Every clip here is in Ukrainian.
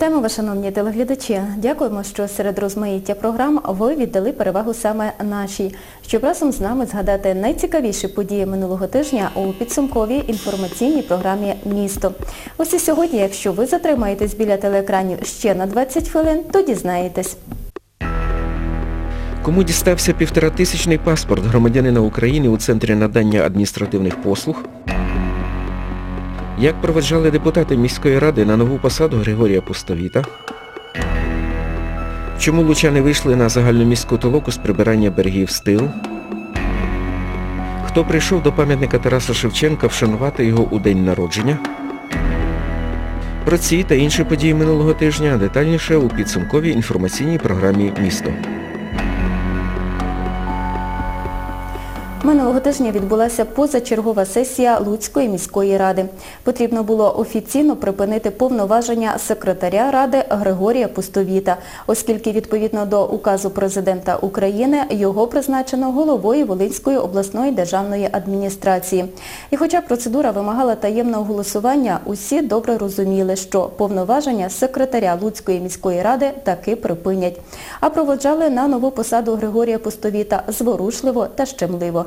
Вітаємо вас, шановні телеглядачі. Дякуємо, що серед розмаїття програм ви віддали перевагу саме нашій, щоб разом з нами згадати найцікавіші події минулого тижня у підсумковій інформаційній програмі «Місто». Ось і сьогодні, якщо ви затримаєтесь біля телеекранів ще на 20 хвилин, то дізнаєтесь. Кому дістався півторатисячний паспорт громадянина України у Центрі надання адміністративних послуг? Як проведжали депутати міської ради на нову посаду Григорія Пустовіта? Чому лучани вийшли на загальноміську толоку з прибирання берегів стил? Хто прийшов до пам'ятника Тараса Шевченка вшанувати його у день народження? Про ці та інші події минулого тижня детальніше у підсумковій інформаційній програмі «Місто». Минулого тижня відбулася позачергова сесія Луцької міської ради. Потрібно було офіційно припинити повноваження секретаря ради Григорія Пустовіта, оскільки відповідно до указу президента України його призначено головою Волинської обласної державної адміністрації. І хоча процедура вимагала таємного голосування, усі добре розуміли, що повноваження секретаря Луцької міської ради таки припинять. А проводжали на нову посаду Григорія Пустовіта зворушливо та щемливо.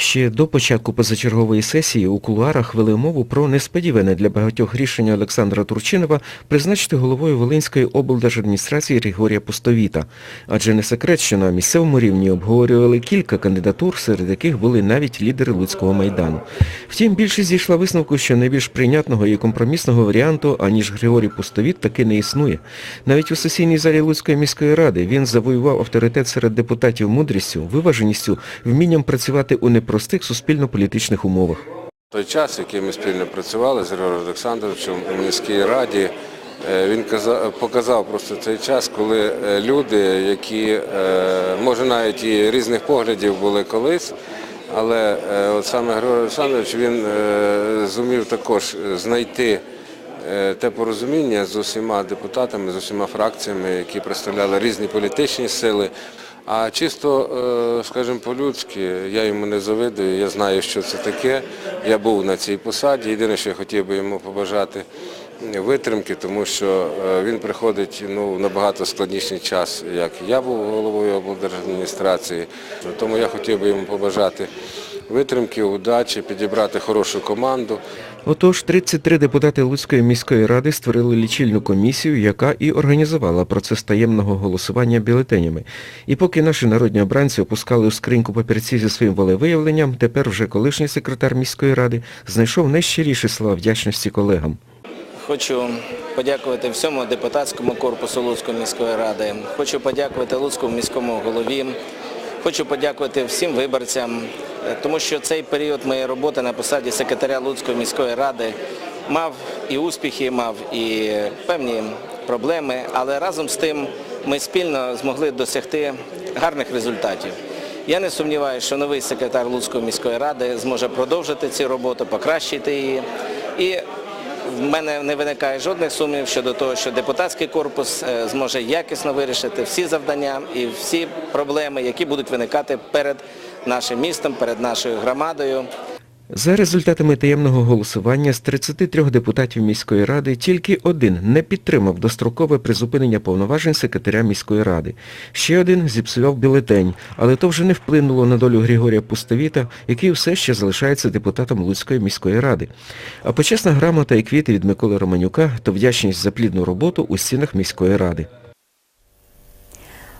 Ще до початку позачергової сесії у кулуарах вели мову про несподіване для багатьох рішення Олександра Турчинова призначити головою Волинської облдержадміністрації Григорія Пустовіта. Адже не секрет, що на місцевому рівні обговорювали кілька кандидатур, серед яких були навіть лідери Луцького майдану. Втім, більшість зійшла висновку, що найбільш прийнятного і компромісного варіанту, аніж Григорій Пустовіт, таки не існує. Навіть у сесійній залі Луцької міської ради він завоював авторитет серед депутатів мудрістю, виваженістю, вмінням працювати у непростих суспільно-політичних умовах. Той час, який ми спільно працювали з Григорієм Олександровичем у міській раді, е, він каза- показав просто цей час, коли е, люди, які, е, може навіть і різних поглядів були колись, але от саме Григорій Олександрович він зумів також знайти те порозуміння з усіма депутатами, з усіма фракціями, які представляли різні політичні сили. А чисто, е, скажімо, по-людськи, я йому не завидую, я знаю, що це таке. Я був на цій посаді. Єдине, що я хотів би йому побажати витримки, тому що е, він приходить ну, набагато складніший час, як я був головою облдержадміністрації. Тому я хотів би йому побажати витримки, удачі, підібрати хорошу команду. Отож, 33 депутати Луцької міської ради створили лічильну комісію, яка і організувала процес таємного голосування бюлетенями. І поки наші народні обранці опускали у скриньку папірці зі своїм волевиявленням, тепер вже колишній секретар міської ради знайшов найщиріші слова вдячності колегам. Хочу подякувати всьому депутатському корпусу Луцької міської ради. Хочу подякувати Луцькому міському голові. Хочу подякувати всім виборцям, е, тому що цей період моєї роботи на посаді секретаря Луцької міської ради мав і успіхи, мав і певні проблеми, але разом з тим ми спільно змогли досягти гарних результатів. Я не сумніваюся, що новий секретар Луцької міської ради зможе продовжити цю роботу, покращити її. І в мене не виникає жодних сумнів щодо того, що депутатський корпус е, зможе якісно вирішити всі завдання і всі проблеми, які будуть виникати перед нашим містом, перед нашою громадою. За результатами таємного голосування з 33 депутатів міської ради тільки один не підтримав дострокове призупинення повноважень секретаря міської ради. Ще один зіпсував бюлетень, але то вже не вплинуло на долю Григорія Пустовіта, який все ще залишається депутатом Луцької міської ради. А почесна грамота і квіти від Миколи Романюка то вдячність за плідну роботу у стінах міської ради.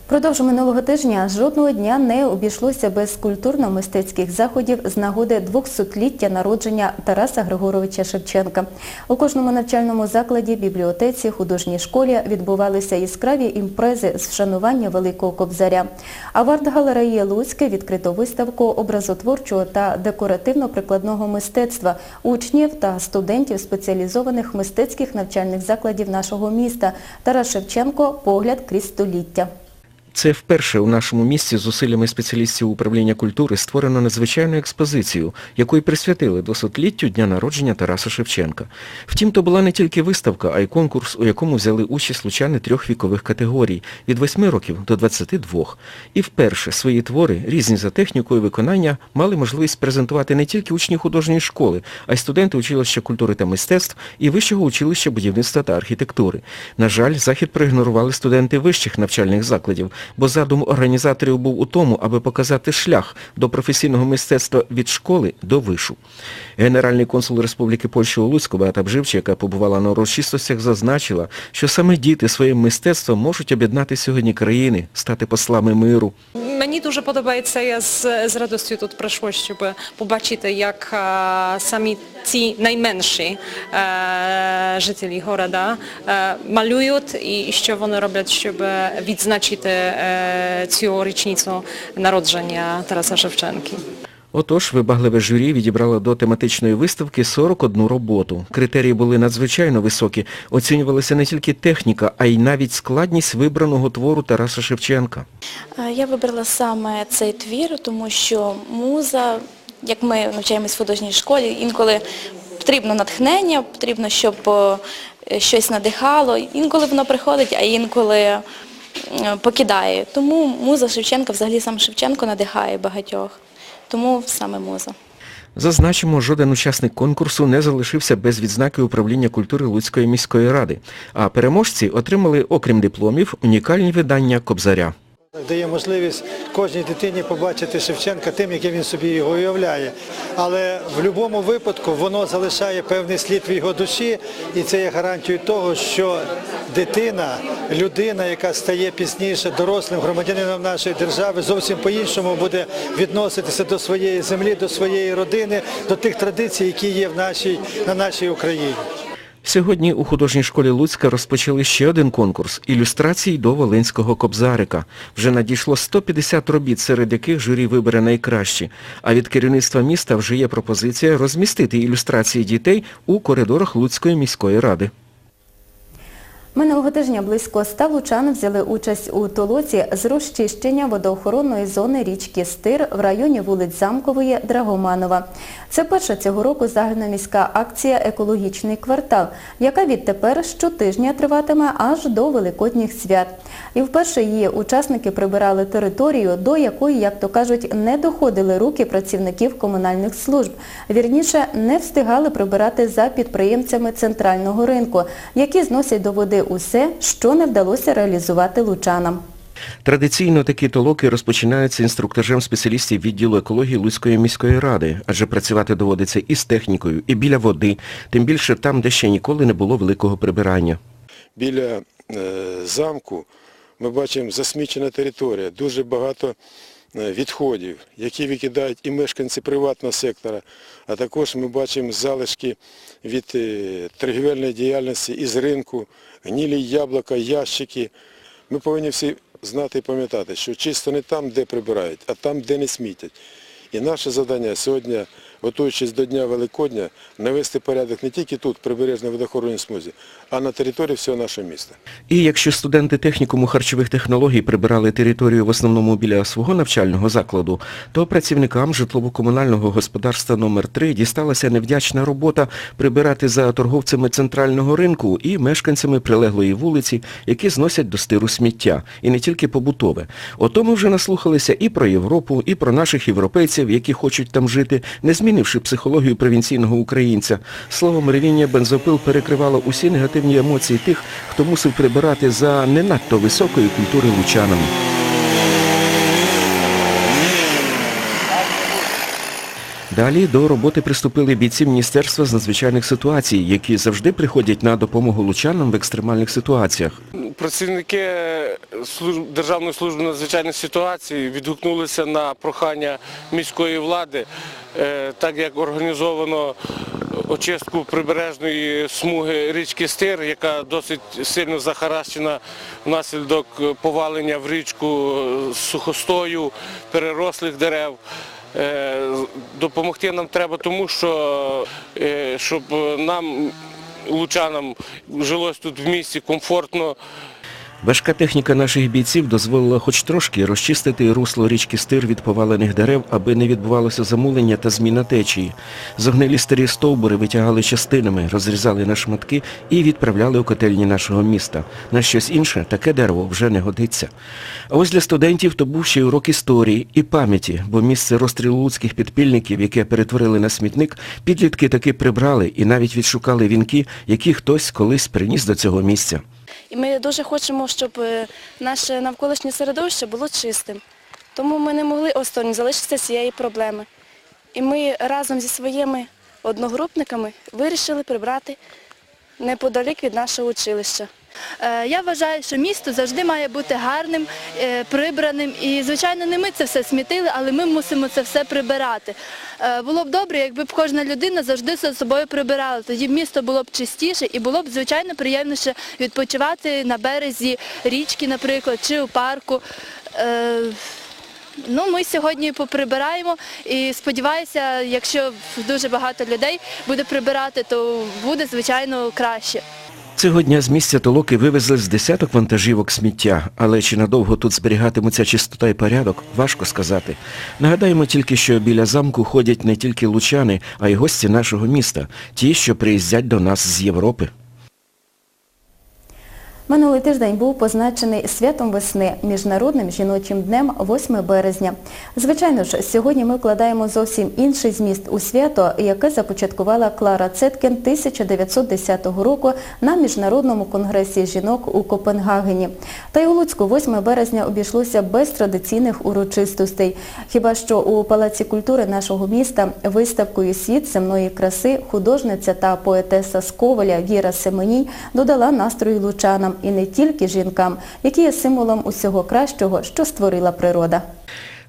Продовж минулого тижня жодного дня не обійшлося без культурно-мистецьких заходів з нагоди 200-ліття народження Тараса Григоровича Шевченка. У кожному навчальному закладі, бібліотеці, художній школі відбувалися яскраві імпрези з вшанування Великого Кобзаря. А в арт-галереї Луцьке відкрито виставку образотворчого та декоративно-прикладного мистецтва учнів та студентів спеціалізованих мистецьких навчальних закладів нашого міста. Тарас Шевченко – погляд крізь століття. Це вперше у нашому місті з зусиллями спеціалістів управління культури створено надзвичайну експозицію, яку присвятили досотліттю дня народження Тараса Шевченка. Втім, то була не тільки виставка, а й конкурс, у якому взяли участь лучани трьох вікових категорій від 8 років до 22. І вперше свої твори, різні за технікою виконання, мали можливість презентувати не тільки учні художньої школи, а й студенти училища культури та мистецтв і вищого училища будівництва та архітектури. На жаль, захід проігнорували студенти вищих навчальних закладів, бо задум організаторів був у тому, аби показати шлях до професійного мистецтва від школи до вишу. Генеральний консул Республіки Польща у Луцьку Беата Бживча, яка побувала на урочистостях, зазначила, що саме діти своїм мистецтвом можуть об'єднати сьогодні країни, стати послами миру. Мені дуже подобається, я з, з радістю тут прийшла, щоб побачити, як е, самі ці найменші е, жителі города е, малюють і що вони роблять, щоб відзначити е, цю річницю народження Тараса Шевченки. Отож, вибагливе журі відібрало до тематичної виставки 41 роботу. Критерії були надзвичайно високі. Оцінювалася не тільки техніка, а й навіть складність вибраного твору Тараса Шевченка. Я вибрала саме цей твір, тому що муза, як ми навчаємось в художній школі, інколи потрібно натхнення, потрібно, щоб е, щось надихало. Інколи воно приходить, а інколи е, покидає. Тому муза Шевченка, взагалі сам Шевченко надихає багатьох. Тому саме муза. Зазначимо, жоден учасник конкурсу не залишився без відзнаки управління культури Луцької міської ради, а переможці отримали, окрім дипломів, унікальні видання Кобзаря. Дає можливість кожній дитині побачити Шевченка тим, яким він собі його уявляє. Але в будь-якому випадку воно залишає певний слід в його душі, і це є гарантією того, що дитина, людина, яка стає пізніше дорослим громадянином нашої держави, зовсім по-іншому буде відноситися до своєї землі, до своєї родини, до тих традицій, які є в нашій, на нашій Україні. Сьогодні у художній школі Луцька розпочали ще один конкурс – ілюстрацій до Волинського кобзарика. Вже надійшло 150 робіт, серед яких журі вибере найкращі. А від керівництва міста вже є пропозиція розмістити ілюстрації дітей у коридорах Луцької міської ради. Минулого тижня близько ста лучан взяли участь у толоці з розчищення водоохоронної зони річки Стир в районі вулиць Замкової, Драгоманова. Це перша цього року загальноміська акція «Екологічний квартал», яка відтепер щотижня триватиме аж до Великодніх свят. І вперше її учасники прибирали територію, до якої, як то кажуть, не доходили руки працівників комунальних служб. Вірніше, не встигали прибирати за підприємцями центрального ринку, які зносять до води усе, що не вдалося реалізувати лучанам. Традиційно такі толоки розпочинаються інструктажем спеціалістів відділу екології Луцької міської ради, адже працювати доводиться і з технікою, і біля води, тим більше там, де ще ніколи не було великого прибирання. біля е, замку ми бачимо засмічена територія, дуже багато відходів, які викидають і мешканці приватного сектора, а також ми бачимо залишки від е, торгівельної діяльності із ринку, гнілі яблука, ящики. Ми повинні всі знати і пам'ятати, що чисто не там, де прибирають, а там, де не смітять. І наше завдання сьогодні, готуючись до Дня Великодня, навести порядок не тільки тут, в прибережній водохоронній смузі, а на території всього нашого міста. І якщо студенти технікуму харчових технологій прибирали територію в основному біля свого навчального закладу, то працівникам житлово-комунального господарства номер 3 дісталася невдячна робота прибирати за торговцями центрального ринку і мешканцями прилеглої вулиці, які зносять до стиру сміття, і не тільки побутове. Ото ми вже наслухалися і про Європу, і про наших європейців, які хочуть там жити, не змінивши психологію провінційного українця. Словом, ревіння бензопил перекривало усі негативні емоції тих, хто мусив прибирати за не надто високої культури лучанами. Далі до роботи приступили бійці Міністерства з надзвичайних ситуацій, які завжди приходять на допомогу лучанам в екстремальних ситуаціях. Працівники Державної служби надзвичайних ситуацій відгукнулися на прохання міської влади, е, так як організовано очистку прибережної смуги річки Стир, яка досить сильно захаращена внаслідок повалення в річку сухостою, перерослих дерев. Е, Допомогти нам треба тому, що е, щоб нам, лучанам, жилось тут в місті комфортно. Важка техніка наших бійців дозволила хоч трошки розчистити русло річки Стир від повалених дерев, аби не відбувалося замулення та зміна течії. Зогнилі старі стовбури витягали частинами, розрізали на шматки і відправляли у котельні нашого міста. На щось інше таке дерево вже не годиться. А ось для студентів то був ще й урок історії і пам'яті, бо місце розстрілу луцьких підпільників, яке перетворили на смітник, підлітки таки прибрали і навіть відшукали вінки, які хтось колись приніс до цього місця. І ми дуже хочемо, щоб е, наше навколишнє середовище було чистим. Тому ми не могли осторонь залишитися цієї проблеми. І ми разом зі своїми одногрупниками вирішили прибрати неподалік від нашого училища. Е, Я вважаю, що місто завжди має бути гарним, е, прибраним. І, звичайно, не ми це все смітили, але ми мусимо це все прибирати. Е, Було б добре, якби б кожна людина завжди за собою прибирала. Тоді б місто було б чистіше і було б, звичайно, приємніше відпочивати на березі річки, наприклад, чи у парку. Ну, ми сьогодні поприбираємо і сподіваюся, якщо дуже багато людей буде прибирати, то буде, звичайно, краще. Цього дня з місця толоки вивезли з десяток вантажівок сміття, але чи надовго тут зберігатимуться чистота і порядок, важко сказати. Нагадаємо тільки, що біля замку ходять не тільки лучани, а й гості нашого міста, ті, що приїздять до нас з Європи. Минулий тиждень був позначений святом весни Міжнародним жіночим днем 8 березня. Звичайно ж, сьогодні ми вкладаємо зовсім інший зміст у свято, яке започаткувала Клара Цеткін 1910 року на Міжнародному конгресі жінок у Копенгагені. Та й у Луцьку 8 березня обійшлося без традиційних урочистостей. Хіба що у Палаці культури нашого міста виставкою «Світ земної краси» художниця та поетеса з Віра Семеній додала настрою лучанам і не тільки жінкам, які є символом усього кращого, що створила природа.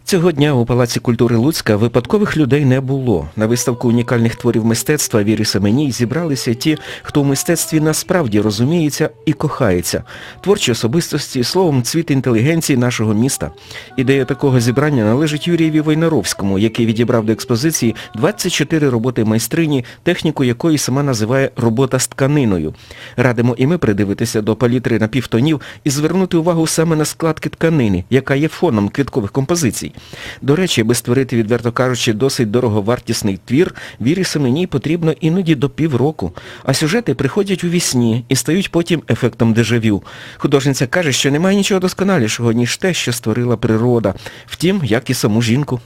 Цього дня у Палаці культури Луцька випадкових людей не було. На виставку унікальних творів мистецтва Віри Семеній зібралися ті, хто в мистецтві насправді розуміється і кохається. Творчі особистості, словом, цвіт інтелігенції нашого міста. Ідея такого зібрання належить Юрієві Войнаровському, який відібрав до експозиції 24 роботи майстрині, техніку якої сама називає «робота з тканиною». Радимо і ми придивитися до палітри напівтонів і звернути увагу саме на складки тканини, яка є фоном квіткових композицій. До речі, аби створити, відверто кажучи, досить дороговартісний твір, Вірі Семеній потрібно іноді до півроку. А сюжети приходять у вісні і стають потім ефектом дежавю. Художниця каже, що немає нічого досконалішого, ніж те, що створила природа. Втім, як і саму жінку.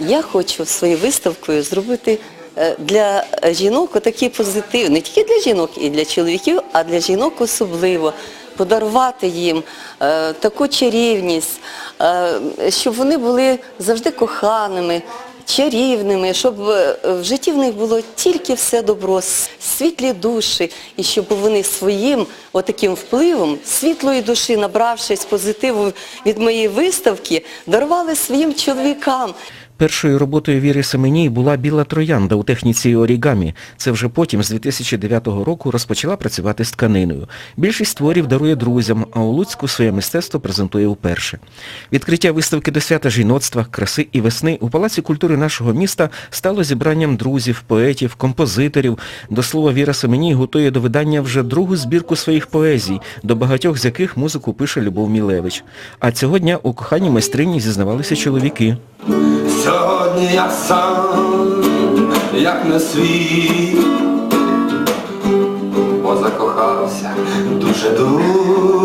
Я хочу своєю виставкою зробити е, для жінок отакий позитив, не тільки для жінок і для чоловіків, а для жінок особливо. Подарувати їм е, таку чарівність, е, щоб вони були завжди коханими, чарівними, щоб е, в житті в них було тільки все добро, світлі душі, і щоб вони своїм отаким впливом світлої душі, набравшись позитиву від моєї виставки, дарували своїм чоловікам. Першою роботою Віри Семеній була біла троянда у техніці орігамі. Це вже потім, з 2009 року, розпочала працювати з тканиною. Більшість творів дарує друзям, а у Луцьку своє мистецтво презентує вперше. Відкриття виставки до свята жіноцтва, краси і весни у Палаці культури нашого міста стало зібранням друзів, поетів, композиторів. До слова, Віра Семеній готує до видання вже другу збірку своїх поезій, до багатьох з яких музику пише Любов Мілевич. А цього дня у коханні майстрині зізнавалися чоловіки. Сьогодні я сам, як на світ, бо закохався дуже-дуже.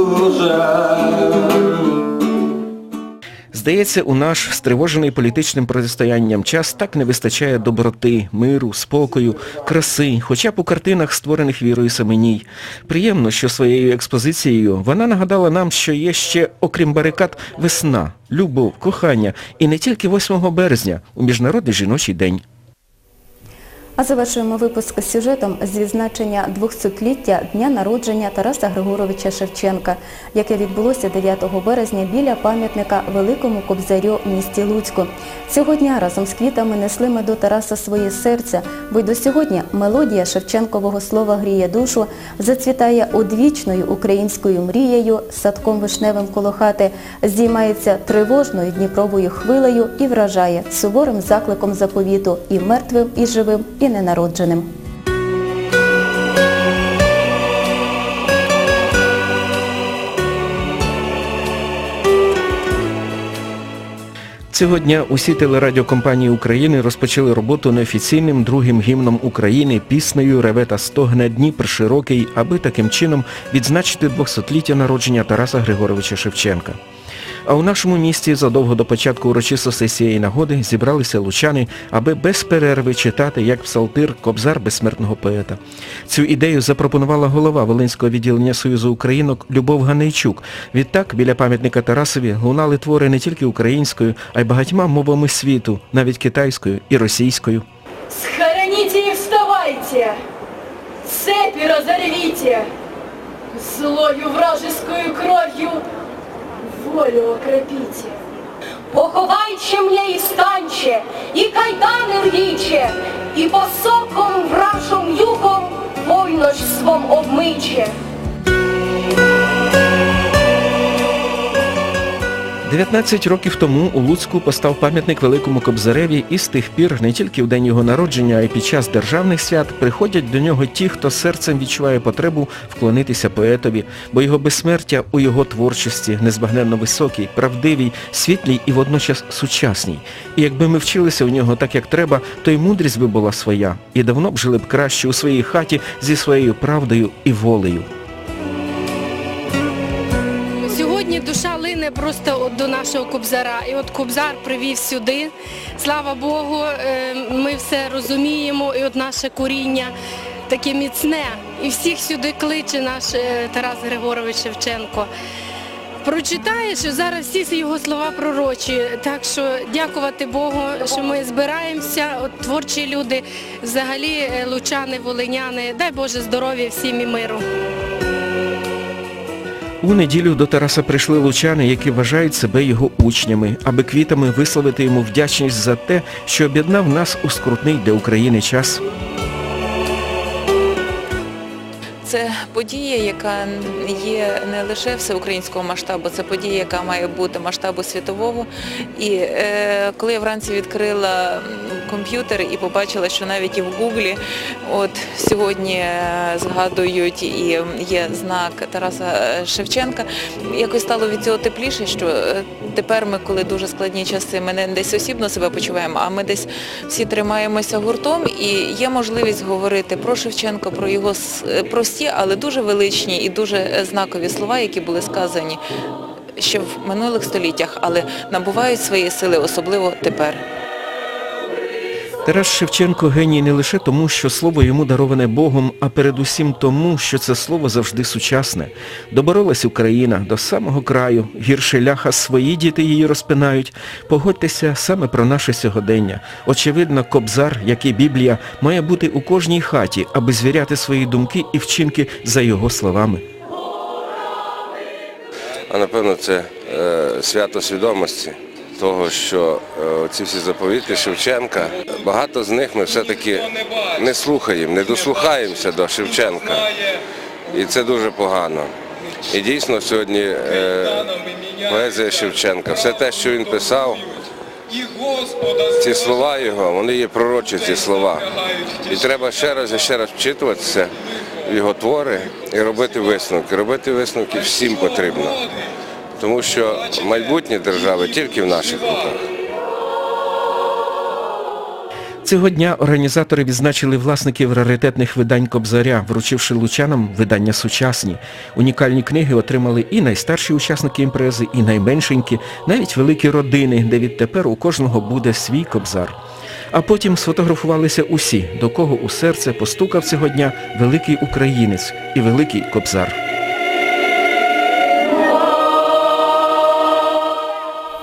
Здається, у наш стривожений політичним протистоянням час так не вистачає доброти, миру, спокою, краси, хоча б у картинах, створених Вірою Семеній. Приємно, що своєю експозицією вона нагадала нам, що є ще, окрім барикад, весна, любов, кохання і не тільки 8 березня, у Міжнародний жіночий день. А завершуємо випуск з сюжетом з відзначення 200-ліття дня народження Тараса Григоровича Шевченка, яке відбулося 9 березня біля пам'ятника Великому Кобзарю місті Луцьку. Цього дня разом з квітами несли ми до Тараса своє серце, бо й до сьогодні мелодія Шевченкового слова гріє душу, зацвітає одвічною українською мрією, садком вишневим коло хати, здіймається тривожною дніпровою хвилею і вражає суворим закликом заповіту і мертвим, і живим, і ненародженим. Цього дня усі телерадіокомпанії України розпочали роботу неофіційним другим гімном України піснею «Реве та стогне Дніпр широкий, аби таким чином відзначити 200-ліття народження Тараса Григоровича Шевченка. А у нашому місті задовго до початку урочистостей цієї нагоди зібралися лучани, аби без перерви читати як псалтир Кобзар безсмертного поета. Цю ідею запропонувала голова Волинського відділення Союзу Українок Любов Ганейчук. Відтак біля пам'ятника Тарасові лунали твори не тільки українською, а й багатьма мовами світу, навіть китайською і російською. Схороните и вставайте, цепи разорвите, злою вражескую кровью волю окропите. Поховайче мне и станче, и кайдани рвіче, і посоком вражом юком войночством обмиче. 19 років тому у Луцьку постав пам'ятник Великому Кобзареві і з тих пір не тільки в день його народження, а й під час державних свят приходять до нього ті, хто серцем відчуває потребу вклонитися поетові, бо його безсмертя у його творчості незбагненно високій, правдивій, світлій і водночас сучасній. І якби ми вчилися у нього так, як треба, то й мудрість би була своя, і давно б жили б краще у своїй хаті зі своєю правдою і волею. Лине просто до нашого Кобзара. І от Кобзар привів сюди. Слава Богу, е, ми все розуміємо, і от наше коріння таке міцне. І всіх сюди кличе наш е, Тарас Григорович Шевченко. Прочитаєш, зараз всі його слова пророчі. Так що дякувати Богу, що ми збираємося, от творчі люди, взагалі е, лучани, волиняни. Дай Боже здоров'я всім і миру. У неділю до Тараса прийшли лучани, які вважають себе його учнями, аби квітами висловити йому вдячність за те, що об'єднав нас у скрутний для України час. Це подія, яка є не лише всеукраїнського масштабу, це подія, яка має бути масштабу світового. І е, коли я вранці відкрила комп'ютер і побачила, що навіть і в Гуглі от сьогодні е, згадують і є знак Тараса е, Шевченка, якось стало від цього тепліше, що е, тепер ми, коли дуже складні часи, ми не десь осібно себе почуваємо, а ми десь всі тримаємося гуртом і є можливість говорити про Шевченка, про його е, прості, але дуже величні і дуже е, знакові слова, які були сказані ще в минулих століттях, але набувають свої сили, особливо тепер. Тарас Шевченко геній не лише тому, що слово йому дароване Богом, а передусім тому, що це слово завжди сучасне. Доборолась Україна до самого краю, гірше ляха свої діти її розпинають. Погодьтеся саме про наше сьогодення. Очевидно, кобзар, як і Біблія, має бути у кожній хаті, аби звіряти свої думки і вчинки за його словами. А напевно це е, свято свідомості того, що е, ці всі заповіти Шевченка, багато з них ми все-таки не слухаємо, не дослухаємося до Шевченка. І це дуже погано. І дійсно сьогодні е, поезія Шевченка, все те, що він писав, ці слова його, вони є пророчі, ці слова. І треба ще раз і ще раз вчитуватися в його твори і робити висновки. Робити висновки всім потрібно. Тому що майбутнє держави тільки в наших руках. Цього дня організатори відзначили власників раритетних видань Кобзаря, вручивши лучанам видання сучасні. Унікальні книги отримали і найстарші учасники імпрези, і найменшенькі, навіть великі родини, де відтепер у кожного буде свій кобзар. А потім сфотографувалися усі, до кого у серце постукав цього дня великий українець і великий кобзар.